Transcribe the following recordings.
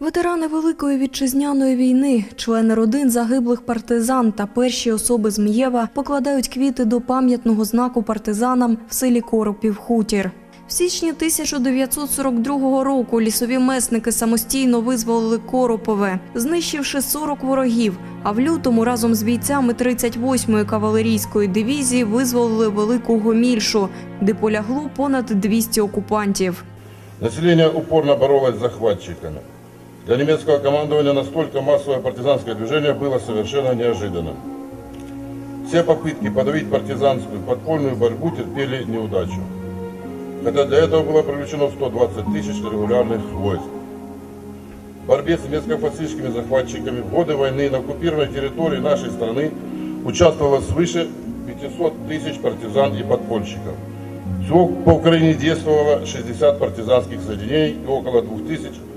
Ветерани Великої вітчизняної війни, члени родин загиблих партизан та перші особи Змієва покладають квіти до пам'ятного знаку партизанам в селі Коропів Хутір. В січні 1942 року лісові месники самостійно визволили Коропове, знищивши 40 ворогів. А в лютому разом з бійцями 38-ї кавалерійської дивізії визволили Велику Гомільшу, де полягло понад 200 окупантів. Население упорно боролось с захватчиками. Для немецкого командования настолько массовое партизанское движение было совершенно неожиданным. Все попытки подавить партизанскую подпольную борьбу терпели неудачу. Хотя для этого было привлечено 120 тысяч регулярных войск. В борьбе с немецко-фашистскими захватчиками в годы войны на оккупированной территории нашей страны участвовало свыше 500 тысяч партизан и подпольщиков. Всего по Украине действовало 60 партизанских соединений и около 2000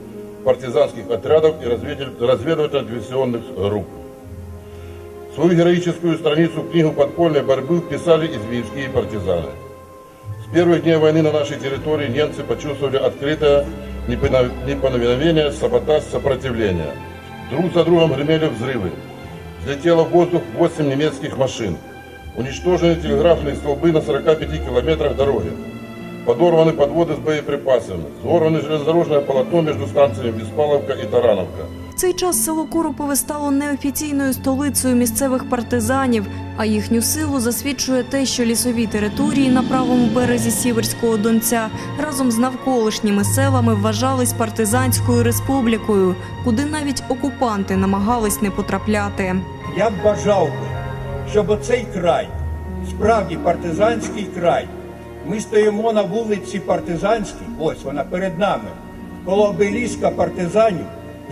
партизанских отрядов и разведыватель- разведывательно-диверсионных групп. Свою героическую страницу книгу подпольной борьбы вписали измеевские партизаны. С первых дней войны на нашей территории немцы почувствовали открытое неповиновение, саботаж, сопротивление. Друг за другом гремели взрывы. Взлетело в воздух 8 немецких машин. Уничтожены телеграфные столбы на 45 километрах дороги. Подорваны подводы с боеприпасами. Взорвано железнодорожное полотно между станциями Беспаловка и Тарановка. В цей час село Коропове стало неофіційною столицею місцевих партизанів, а їхню силу засвідчує те, що лісові території на правому березі Сіверського Донця разом з навколишніми селами вважались партизанською республікою, куди навіть окупанти намагались не потрапляти. Я б бажав би, щоб оцей край, справді партизанський край, ми стоїмо на вулиці Партизанській, ось вона перед нами, коло обеліска партизанів.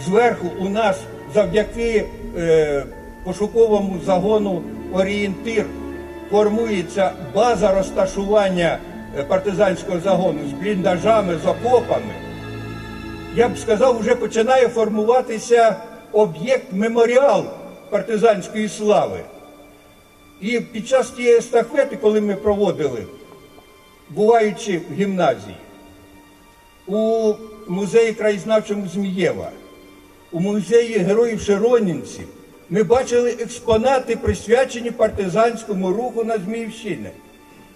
Зверху у нас завдяки е, пошуковому загону орієнтир формується база розташування е, партизанського загону з бліндажами, з окопами я б сказав, вже починає формуватися об'єкт меморіал партизанської слави. І під час тієї естафети, коли ми проводили, буваючи в гімназії, у музеї краєзнавчому Змієва, у музеї героїв Широнінців, ми бачили експонати, присвячені партизанському руху на Зміївщині.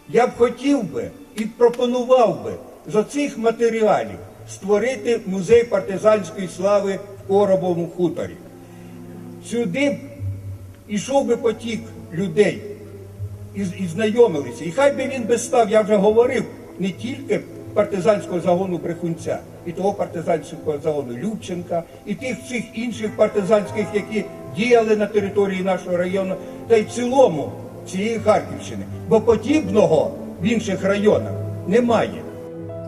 Я б хотів би і пропонував би з оцих матеріалів створити музей партизанської слави в Коробовому хуторі. Сюди б ішов би потік людей і, і знайомилися. І хай би він би став, я вже говорив, не тільки партизанського загону Брехунця, і того партизанського загону Любченка, і тих всіх інших партизанських, які діяли на території нашого району, та й в цілому цієї Харківщини. Бо подібного в інших районах немає.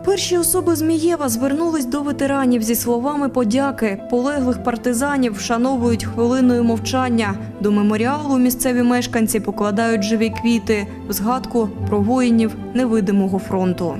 Перші особи Змієва звернулись до ветеранів зі словами подяки. Полеглих партизанів вшановують хвилиною мовчання. До меморіалу місцеві мешканці покладають живі квіти в згадку про воїнів невидимого фронту.